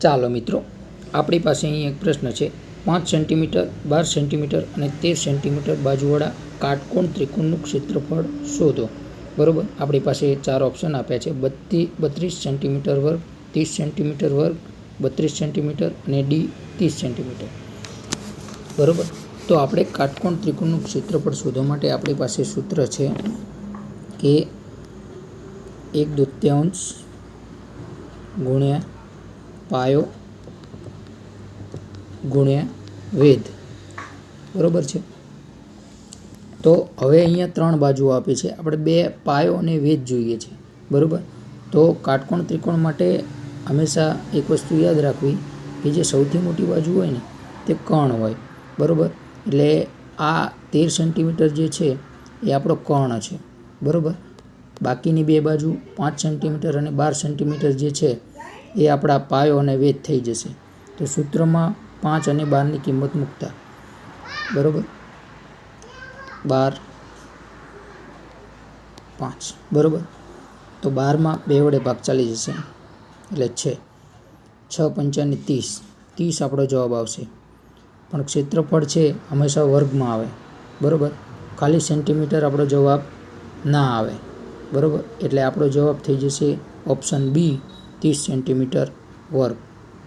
ચાલો મિત્રો, આપણી પાસે અહીં એક પ્રશ્ન છે. પાંચ સેન્ટીમીટર, બાર સેન્ટીમીટર અને તેર સેન્ટીમીટર બાજુવાળા કાટકોણ ત્રિકોણનું ક્ષેત્રફળ શોધો. બરાબર? આપણી પાસે ચાર ઓપ્શન આપ્યા છે. બત્તી, બત્રીસ સેન્ટીમીટર વર્ગ, ત્રીસ સેન્ટીમીટર વર્ગ, બત્રીસ સેન્ટીમીટર અને ડી, ત્રીસ સેન્ટીમીટર. બરાબર? તો આપણે કાટકોણ ત્રિકોણનું ક્ષેત્રફળ શોધવા માટે આપણી પાસે સૂત્ર છે કે એક દૃત્યાંશ ગુણ્યા પાયો ગુણ્યા વેદ બરોબર છે? તો હવે અહીંયા ત્રણ બાજુઓ આપી છે. આપણે બે પાયો અને વેદ જોઈએ છે. બરોબર? તો કાટકોણ ત્રિકોણ માટે હંમેશા એક વસ્તુ યાદ રાખવી, કે જે સૌથી મોટી બાજુ હોય ને, તે કણ હોય. બરાબર? એટલે આ તેર સેન્ટીમીટર જે છે, એ આપણો કર્ણ છે. બરાબર? બાકીની બે બાજુ પાંચ સેન્ટીમીટર અને બાર સેન્ટીમીટર જે છે એ આપણા પાયો અને વેદ થઈ જશે. તો સૂત્રમાં પાંચ અને બારની કિંમત મૂકતા. બરોબર? બાર, પાંચ. બરોબર? તો બારમાં બે વડે ભાગ ચાલી જશે. એટલે છે. છ પંચાની ત્રીસ. ત્રીસ આપણો જવાબ આવશે. પણ ક્ષેત્રફળ છે હંમેશા વર્ગમાં આવે. બરોબર? ખાલી સેન્ટીમીટર આપણો જવાબ ના આવે. બરાબર? એટલે આપણો જવાબ થઈ જશે ઓપ્શન બી ત્રીસ સેન્ટીમીટર વર્ગ